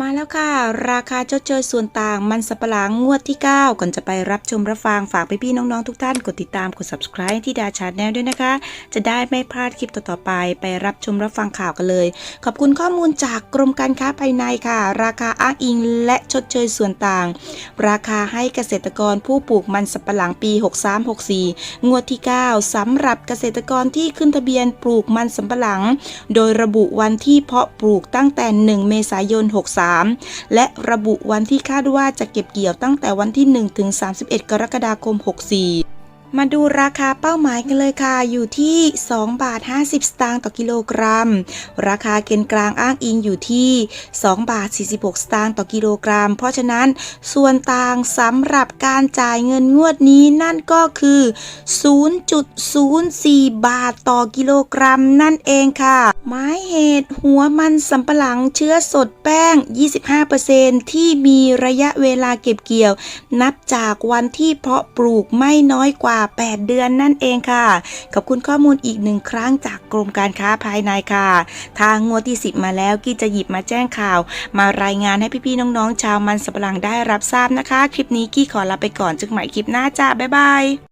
มาแล้วค่ะ ราคาเจ้าเจอส่วนต่างมันสับปะหลังงวดที่ 9 ก่อนจะไปรับชมรับฟังฝากไปพี่น้อง ๆ ทุกท่านกดติดตามกด subscribe ที่ดาชาแนลด้วยนะคะ จะได้ไม่พลาดคลิปต่อ ๆ ไปไปรับชมรับฟังข่าวกันเลย ขอบคุณข้อมูลจากกรมการค้าภายในค่ะ ราคาอ้างอิงและชดเชยส่วนต่าง ราคาให้เกษตรกรผู้ปลูกมันสับปะหลังปี 6364 งวดที่ 9สำหรับเกษตรกรที่ขึ้นทะเบียนปลูกมันสำปะหลัง โดยระบุวันที่เพาะปลูกตั้งแต่ 1 เมษายน 63และระบุวันที่คาดว่าจะเก็บเกี่ยวตั้งแต่วันที่ 1 ถึง 31 กรกฎาคม 64 มาดูราคาเป้าหมายกันเลยค่ะ อยู่ที่ 2 บาท 50 สตางค์ต่อกิโลกรัม ราคาเกณฑ์กลางอ้างอิงอยู่ที่ 2 บาท 46 สตางค์ต่อกิโลกรัม เพราะฉะนั้นส่วนต่างสำหรับการจ่ายเงินงวดนี้นั่นก็คือ 0.04 บาทต่อกิโลกรัมนั่นเองค่ะหมายเหตุหัวมันสำปะหลังเชื้อสดแป้ง 25%ที่มีระยะเวลาเก็บเกี่ยว นับจากวันที่เพาะปลูกไม่น้อยกว่า8 เดือนนั่นเองค่ะ ขอบคุณข้อมูลอีกหนึ่งครั้งจากกรมการค้าภายในค่ะ ทางงวดที่ 10 มาแล้วกี้จะหยิบมาแจ้งข่าว มารายงานให้พี่ๆน้องๆ ชาวมันสำปะหลังได้รับทราบนะคะ คลิปนี้กี้ขอลาไปก่อนจึงใหม่คลิปหน้าจ้าบ๊ายบาย